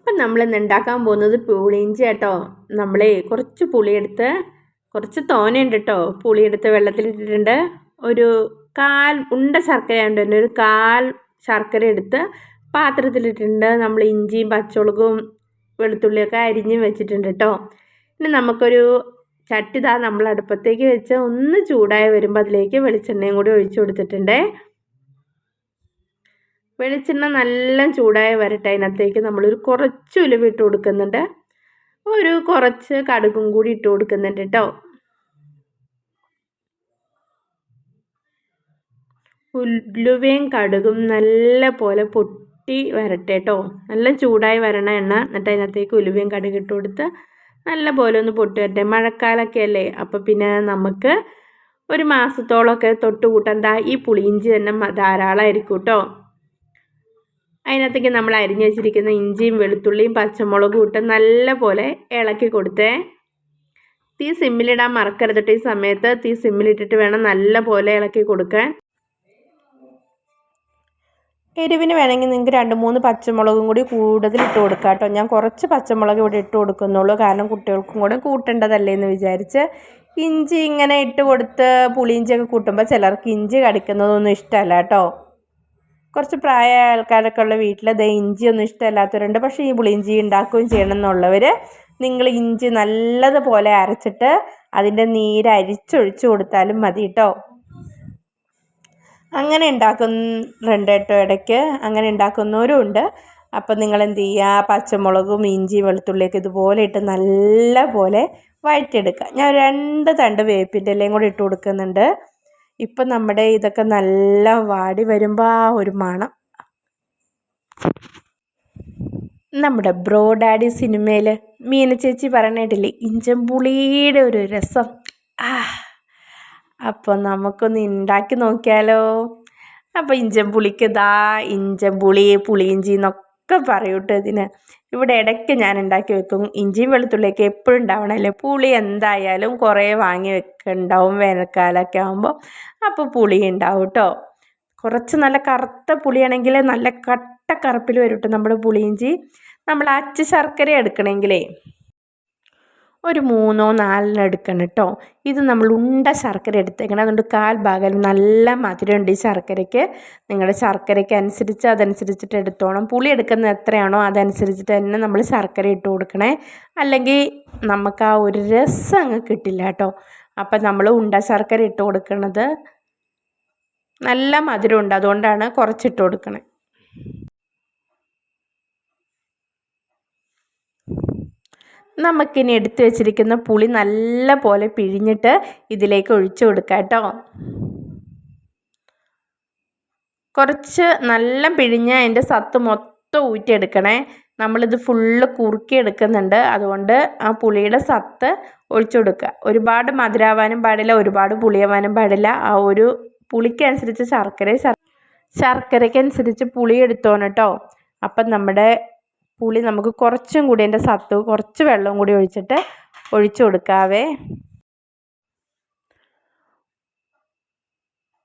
അപ്പം നമ്മളിന്ന് ഉണ്ടാക്കാൻ പോകുന്നത് പുളിയിഞ്ചി കേട്ടോ നമ്മളേ കുറച്ച് പുളിയെടുത്ത് കുറച്ച് തോനയുണ്ട് കേട്ടോ പുളിയെടുത്ത് വെള്ളത്തിലിട്ടിട്ടുണ്ട് ഒരു കാൽ ഉണ്ട ശർക്കര ഉണ്ട് തന്നെ ഒരു കാൽ ശർക്കര എടുത്ത് പാത്രത്തിലിട്ടിട്ടുണ്ട് നമ്മൾ ഇഞ്ചിയും പച്ചമുളകും വെളുത്തുള്ളിയൊക്കെ അരിഞ്ഞ് വെച്ചിട്ടുണ്ട് കേട്ടോ ഇനി നമുക്കൊരു ചട്ടിതാ നമ്മൾ അടുപ്പത്തേക്ക് വെച്ച് ഒന്ന് ചൂടായി വരുമ്പോൾ അതിലേക്ക് വെളിച്ചെണ്ണയും കൂടി ഒഴിച്ചു കൊടുത്തിട്ടുണ്ട്. വെളിച്ചെണ്ണ നല്ല ചൂടായി വരട്ടെ. അതിനകത്തേക്ക് നമ്മളൊരു കുറച്ച് ഉലുവ ഇട്ട് കൊടുക്കുന്നുണ്ട്. ഒരു കുറച്ച് കടുകും കൂടി ഇട്ട് കൊടുക്കുന്നുണ്ട് കേട്ടോ ഉലുവയും കടുകും നല്ല പോലെ പൊട്ടി വരട്ടെ കേട്ടോ നല്ല ചൂടായി വരണ എണ്ണ. എന്നിട്ട് അതിനകത്തേക്ക് ഉലുവയും കടുക് ഇട്ട് കൊടുത്ത് നല്ല പോലെ ഒന്ന് പൊട്ടി വരട്ടെ. മഴക്കാലമൊക്കെ അല്ലേ? അപ്പോൾ പിന്നെ നമുക്ക് ഒരു മാസത്തോളമൊക്കെ തൊട്ട് കൂട്ടാൻ ഈ പുളിയിഞ്ചി തന്നെ ധാരാളമായിരിക്കും കേട്ടോ അതിനകത്തേക്ക് നമ്മൾ അരിഞ്ഞു വെച്ചിരിക്കുന്ന ഇഞ്ചിയും വെളുത്തുള്ളിയും പച്ചമുളകും ഇട്ട് നല്ല പോലെ ഇളക്കി കൊടുത്തേ. തീ സിമ്മിലിടാൻ മറക്കരുതിട്ട് ഈ സമയത്ത്. തീ സിമ്മിലിട്ടിട്ട് വേണം നല്ല പോലെ ഇളക്കി കൊടുക്കാൻ. എരിവിന് വേണമെങ്കിൽ നിങ്ങൾക്ക് രണ്ട് മൂന്ന് പച്ചമുളകും കൂടി കൂടുതൽ ഇട്ട് കൊടുക്കാം കേട്ടോ ഞാൻ കുറച്ച് പച്ചമുളക് ഇവിടെ ഇട്ട് കൊടുക്കുന്നുള്ളൂ. കാരണം കുട്ടികൾക്കും കൂടെ കൂട്ടേണ്ടതല്ലേ എന്ന് വിചാരിച്ച്. ഇഞ്ചി ഇങ്ങനെ ഇട്ട് കൊടുത്ത് പുളിയിഞ്ചിയൊക്കെ കൂട്ടുമ്പോൾ ചിലർക്ക് ഇഞ്ചി കടിക്കുന്നതൊന്നും ഇഷ്ടമല്ല കേട്ടോ കുറച്ച് പ്രായമായ ആൾക്കാരൊക്കെ ഉള്ള വീട്ടിൽ ദേ ഇഞ്ചിയൊന്നും ഇഷ്ടമല്ലാത്തവരുണ്ട്. പക്ഷേ ഈ പുളിയിഞ്ചി ഉണ്ടാക്കുകയും ചെയ്യണം എന്നുള്ളവർ നിങ്ങൾ ഇഞ്ചി നല്ലതുപോലെ അരച്ചിട്ട് അതിന്റെ നീര് അരിച്ചൊഴിച്ചു കൊടുത്താലും മതി കേട്ടോ അങ്ങനെ ഉണ്ടാക്കുന്നുണ്ട് കേട്ടോ ഇടയ്ക്ക്. അങ്ങനെ ഉണ്ടാക്കുന്നവരും ഉണ്ട്. അപ്പം നിങ്ങൾ എന്ത് ചെയ്യുക പച്ചമുളകും ഇഞ്ചി വെളുത്തുള്ളിയൊക്കെ ഇതുപോലെ ഇട്ട് നല്ല പോലെ വഴറ്റിയെടുക്കുക. ഞാൻ രണ്ട് തണ്ട് വേപ്പിന്റെ ഇലയും കൂടി ഇട്ട് കൊടുക്കുന്നുണ്ട്. ഇപ്പം നമ്മുടെ ഇതൊക്കെ നല്ല വാടി വരുമ്പോൾ ആ ഒരു മണം. നമ്മുടെ ബ്രോ ഡാഡി സിനിമയിൽ മീന ചേച്ചി പറഞ്ഞിട്ടില്ലേ ഇഞ്ചമ്പുളിയുടെ ഒരു രസം. ആ അപ്പോൾ നമുക്കൊന്ന് ഉണ്ടാക്കി നോക്കിയാലോ? അപ്പോൾ ഇഞ്ചമ്പുളിക്ക് ദാ ഇഞ്ചമ്പുളി പുളിയിഞ്ചി എന്നൊക്കെ പറയൂട്ടോ ഇതിന്. ഇവിടെ ഇടയ്ക്ക് ഞാൻ ഉണ്ടാക്കി വെക്കും. ഇഞ്ചിയും വെളുത്തുള്ളിയൊക്കെ എപ്പോഴും ഉണ്ടാവണമല്ലേ പുളി എന്തായാലും കുറേ വാങ്ങി വെക്കുന്നുണ്ടാവും വേനൽക്കാലമൊക്കെ ആകുമ്പോൾ അപ്പോൾ പുളി ഉണ്ടാവും കേട്ടോ കുറച്ച് നല്ല കറുത്ത പുളിയാണെങ്കിൽ നല്ല കട്ട കറുപ്പിൽ വരും കേട്ടോ നമ്മുടെ പുളിയിഞ്ചി. നമ്മൾ അച്ച് ശർക്കര എടുക്കണമെങ്കിലേ. ഒരു മൂന്നോ നാലിനോ എടുക്കണം കേട്ടോ ഇത് നമ്മൾ ഉണ്ട ശർക്കര എടുത്തേക്കണം. അതുകൊണ്ട് കാൽ ഭാഗം നല്ല മധുരമുണ്ട് ഈ ശർക്കരയ്ക്ക്. നിങ്ങളുടെ ശർക്കരയ്ക്ക് അനുസരിച്ച് അതനുസരിച്ചിട്ട് എടുത്തോണം. പുളി എടുക്കുന്നത് എത്രയാണോ അതനുസരിച്ചിട്ട് തന്നെ നമ്മൾ ശർക്കര ഇട്ട് കൊടുക്കണേ. അല്ലെങ്കിൽ നമുക്ക് ആ ഒരു രസം അങ്ങ് കിട്ടില്ല കേട്ടോ അപ്പം നമ്മൾ ഉണ്ട ശർക്കര ഇട്ട് കൊടുക്കണത് നല്ല മധുരമുണ്ട്. അതുകൊണ്ടാണ് കുറച്ചിട്ട് കൊടുക്കണേ. നമുക്കിനി എടുത്തു വെച്ചിരിക്കുന്ന പുളി നല്ല പോലെ പിഴിഞ്ഞിട്ട് ഇതിലേക്ക് ഒഴിച്ചു കൊടുക്കാം കേട്ടോ. കുറച്ച് നല്ല പിഴിഞ്ഞ് അതിന്റെ സത്ത് മൊത്തം ഊറ്റിയെടുക്കണേ. നമ്മളിത് ഫുള്ള് കുറുക്കി എടുക്കുന്നുണ്ട് അതുകൊണ്ട് ആ പുളിയുടെ സത്ത് ഒഴിച്ചു കൊടുക്കുക. ഒരുപാട് മധുരാവാനും പാടില്ല ഒരുപാട് പുളിയാവാനും പാടില്ല. ആ ഒരു പുളിക്കനുസരിച്ച് ശർക്കര ശർക്കരയ്ക്കനുസരിച്ച് പുളി എടുത്തോണം കേട്ടോ. അപ്പം നമ്മുടെ പുളി നമുക്ക് കുറച്ചും കൂടി അതിന്റെ സത്ത് കുറച്ച് വെള്ളവും കൂടി ഒഴിച്ചിട്ട് ഒഴിച്ചു കൊടുക്കാവേ.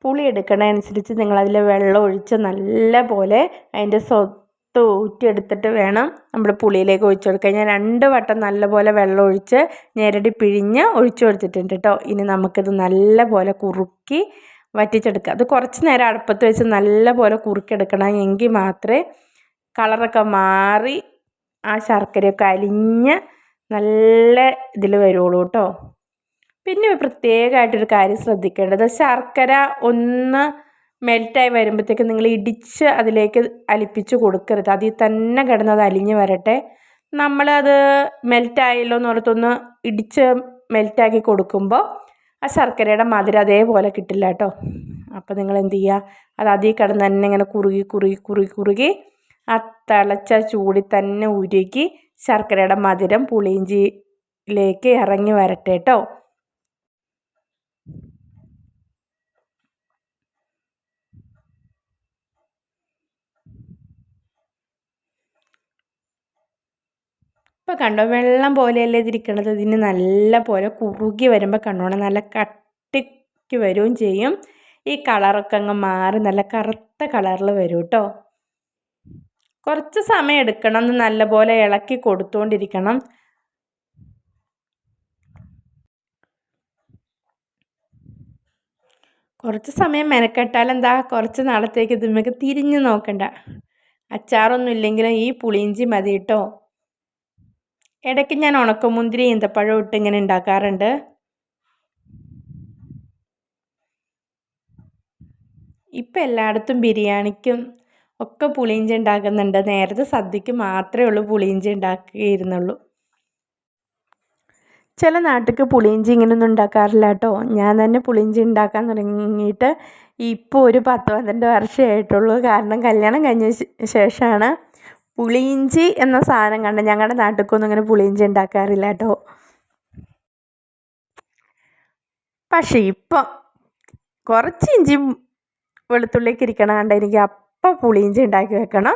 പുളി എടുക്കണതനുസരിച്ച് നിങ്ങളതിൽ വെള്ളം ഒഴിച്ച് നല്ല പോലെ അതിന്റെ സ്വത്ത് ഊറ്റിയെടുത്തിട്ട് വേണം നമ്മൾ പുളിയിലേക്ക് ഒഴിച്ചു കൊടുക്കുക ഞാൻ രണ്ട് വട്ടം നല്ലപോലെ വെള്ളം ഒഴിച്ച് ഞെരടി പിഴിഞ്ഞ് ഒഴിച്ചു കൊടുത്തിട്ടുണ്ട് കേട്ടോ. ഇനി നമുക്കിത് നല്ല പോലെ കുറുക്കി വറ്റിച്ചെടുക്കുക അത് കുറച്ച് നേരം അടുപ്പത്ത് വെച്ച് നല്ല പോലെ കുറുക്കിയെടുക്കണം എങ്കിൽ മാത്രമേ കളറൊക്കെ മാറി ആ ശർക്കരയൊക്കെ അലിഞ്ഞ് നല്ല ഇതിൽ വരുള്ളൂ കേട്ടോ പിന്നെ പ്രത്യേകമായിട്ടൊരു കാര്യം ശ്രദ്ധിക്കേണ്ടത് ശർക്കര ഒന്ന് മെൽറ്റായി വരുമ്പോഴത്തേക്ക് നിങ്ങൾ ഇടിച്ച് അതിലേക്ക് അലിപ്പിച്ച് കൊടുക്കരുത്. അതിൽ തന്നെ കിടന്നത് അലിഞ്ഞ് വരട്ടെ. നമ്മളത് മെൽറ്റായല്ലോ എന്ന് ഓർത്തൊന്ന് ഇടിച്ച് മെൽറ്റാക്കി കൊടുക്കുമ്പോൾ ആ ശർക്കരയുടെ മധുരം അതേപോലെ കിട്ടില്ല കേട്ടോ അപ്പോൾ നിങ്ങൾ എന്ത് ചെയ്യുക അത് അതിൽ കിടന്ന് തന്നെ ഇങ്ങനെ കുറുകി കുറുകി കുറുകി കുറുകി ആ തിളച്ച ചൂടിൽ തന്നെ ഉരുകി ശർക്കരയുടെ മധുരം പുളിയിഞ്ചിയിലേക്ക് ഇറങ്ങി വരട്ടെ കേട്ടോ ഇപ്പോൾ കണ്ടോ വെള്ളം പോലെയല്ലേ ഇതിരിക്കണത്? ഇതിന് നല്ല പോലെ കുറുകി വരുമ്പോൾ കണ്ടോണം നല്ല കട്ടിക്ക് വരികയും ചെയ്യും. ഈ കളറൊക്കെ അങ്ങ് മാറി നല്ല കറുത്ത കളറിൽ വരും കേട്ടോ കുറച്ച് സമയം എടുക്കണം. എന്ന് നല്ലപോലെ ഇളക്കി കൊടുത്തുകൊണ്ടിരിക്കണം കുറച്ച് സമയം മെനക്കെട്ടാൽ എന്താ? കുറച്ച് നാളത്തേക്ക് ഇതുമ്മക്ക് തിരിഞ്ഞു നോക്കണ്ട. അച്ചാറൊന്നും ഇല്ലെങ്കിലും ഈ പുളിയിഞ്ചി മതി കേട്ടോ ഇടയ്ക്ക് ഞാൻ ഉണക്കമുന്തിരി ഈന്തപ്പഴം ഇട്ട് ഇങ്ങനെ ഉണ്ടാക്കാറുണ്ട്. ഇപ്പം എല്ലായിടത്തും ബിരിയാണിക്കും ഒക്കെ പുളിയിഞ്ചി ഉണ്ടാക്കുന്നുണ്ട്. നേരത്തെ സദ്യക്ക് മാത്രമേ ഉള്ളൂ പുളിയിഞ്ചി ഉണ്ടാക്കിയിരുന്നുള്ളൂ. ചില നാട്ടിൽ പുളിയിഞ്ചി ഇങ്ങനെയൊന്നും ഉണ്ടാക്കാറില്ല കേട്ടോ. ഞാൻ തന്നെ പുളിയിഞ്ചി ഉണ്ടാക്കാൻ തുടങ്ങിയിട്ട് ഇപ്പോൾ ഒരു പത്ത് പന്ത്രണ്ട് വർഷമായിട്ടുള്ളൂ. കാരണം കല്യാണം കഴിഞ്ഞ ശേഷമാണ് പുളിയിഞ്ചി എന്ന സാധനം കണ്ട് ഞങ്ങളുടെ നാട്ടിലൊന്നും ഇങ്ങനെ പുളിയിഞ്ചി ഉണ്ടാക്കാറില്ല കേട്ടോ. പക്ഷേ ഇപ്പം കുറച്ച് ഇഞ്ചി വെളുത്തുള്ളിലേക്ക് ഇരിക്കണ കണ്ട എനിക്ക് അപ്പം പുളിയിഞ്ചി ഉണ്ടാക്കി വെക്കണം.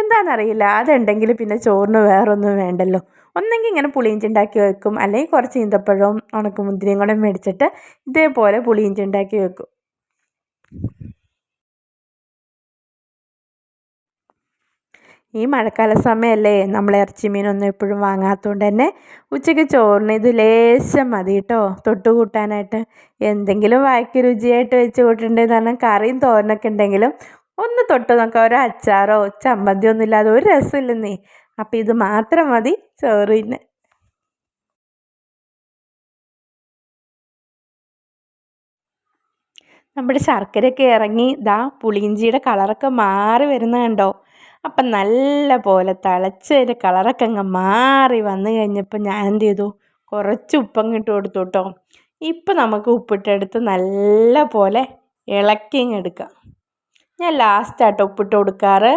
എന്താണെന്നറിയില്ല. അതുണ്ടെങ്കിൽ പിന്നെ ചോറിന് വേറൊന്നും വേണ്ടല്ലോ. ഒന്നെങ്കിൽ ഇങ്ങനെ പുളിയിഞ്ചി ഉണ്ടാക്കി വെക്കും. അല്ലെങ്കിൽ കുറച്ച് ഈന്തപ്പഴവും ഉണക്കമുന്തിരിയും കൂടെ മേടിച്ചിട്ട് ഇതേപോലെ പുളിയിഞ്ചി ഉണ്ടാക്കി വെക്കും. ഈ മഴക്കാല സമയമല്ലേ. നമ്മൾ ഇറച്ചി മീനൊന്നും എപ്പോഴും വാങ്ങാത്തതുകൊണ്ട് തന്നെ ഉച്ചയ്ക്ക് ചോറിന് ഇത് ലേശം മതി കേട്ടോ. തൊട്ട് കൂട്ടാനായിട്ട് എന്തെങ്കിലും വായ്ക്ക് രുചിയായിട്ട് വെച്ച് കൂട്ടിണ്ടെന്ന് പറഞ്ഞാൽ കറിയും തോരനൊക്കെ ഉണ്ടെങ്കിലും ഒന്ന് തൊട്ട് നോക്കാം ഒരു അച്ചാറോ ചമ്മന്തിയോ ഒന്നും ഇല്ലാതെ ഒരു രസമില്ലെന്നേ. അപ്പം ഇത് മാത്രം മതി ചോറിന്. നമ്മുടെ ശർക്കരയൊക്കെ ഇറങ്ങി ഇതാ പുളിയിഞ്ചിയുടെ കളറൊക്കെ മാറി വരുന്ന കണ്ടോ? അപ്പം നല്ല പോലെ തിളച്ചതിന്റെ കളറൊക്കെ അങ്ങ് മാറി വന്നു കഴിഞ്ഞപ്പോൾ ഞാൻ എന്ത് ചെയ്തു? കുറച്ച് ഉപ്പങ്ങ് ഇട്ട് കൊടുത്തു കേട്ടോ ഇപ്പം നമുക്ക് ഉപ്പിട്ടെടുത്ത് നല്ല പോലെ ഇളക്കി എടുക്കാം. ഞാൻ ലാസ്റ്റായിട്ട് ഉപ്പിട്ട് കൊടുക്കാറ്.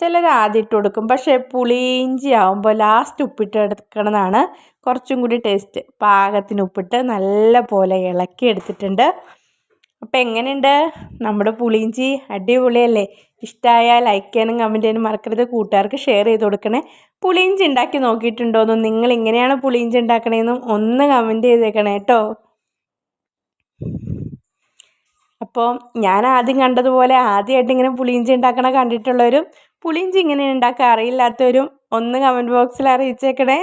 ചിലർ ആദ്യം ഇട്ട് കൊടുക്കും. പക്ഷേ പുളിയിഞ്ചി ആകുമ്പോൾ ലാസ്റ്റ് ഉപ്പിട്ട് എടുക്കണമെന്നാണ് കുറച്ചും കൂടി ടേസ്റ്റ് പാകത്തിന് ഉപ്പിട്ട് നല്ല പോലെ ഇളക്കി എടുത്തിട്ടുണ്ട്. അപ്പം എങ്ങനെയുണ്ട്? നമ്മുടെ പുളിയിഞ്ചി അടിപൊളിയല്ലേ? ഇഷ്ടമായാൽ ലൈക്ക് ചെയ്യാനും കമന്റ് ചെയ്യാനും മറക്കരുത്. കൂട്ടുകാർക്ക് ഷെയർ ചെയ്ത് കൊടുക്കണേ. പുളിയിഞ്ചി ഉണ്ടാക്കി നോക്കിയിട്ടുണ്ടോയെന്നും നിങ്ങൾ എങ്ങനെയാണ് പുളിയിഞ്ചി ഉണ്ടാക്കണേന്നും ഒന്ന് കമന്റ് ചെയ്തേക്കണേ കേട്ടോ അപ്പോൾ ഞാൻ ആദ്യം കണ്ടതുപോലെ ആദ്യമായിട്ട് ഇങ്ങനെ പുളിയിഞ്ചി ഉണ്ടാക്കണ കണ്ടിട്ടുള്ളവരും പുളിയിഞ്ചി ഇങ്ങനെ ഉണ്ടാക്കാൻ അറിയില്ലാത്തവരും ഒന്ന് കമന്റ് ബോക്സിൽ അറിയിച്ചേക്കണേ.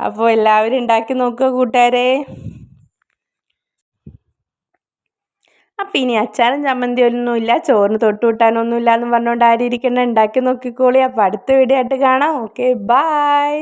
അപ്പോൾ എല്ലാവരും ഉണ്ടാക്കി നോക്കുക കൂട്ടുകാരെ. അപ്പം ഇനി അച്ചാറും ചമ്മന്തി ഒന്നുമില്ല ചോറിന് തൊട്ട് കൂട്ടാനൊന്നുമില്ല എന്ന് പറഞ്ഞുകൊണ്ട് ആരും ഇരിക്കണ്ട ഉണ്ടാക്കി നോക്കിക്കോളി. അപ്പോൾ അടുത്ത വീഡിയോ ആയിട്ട് കാണാം. Okay bye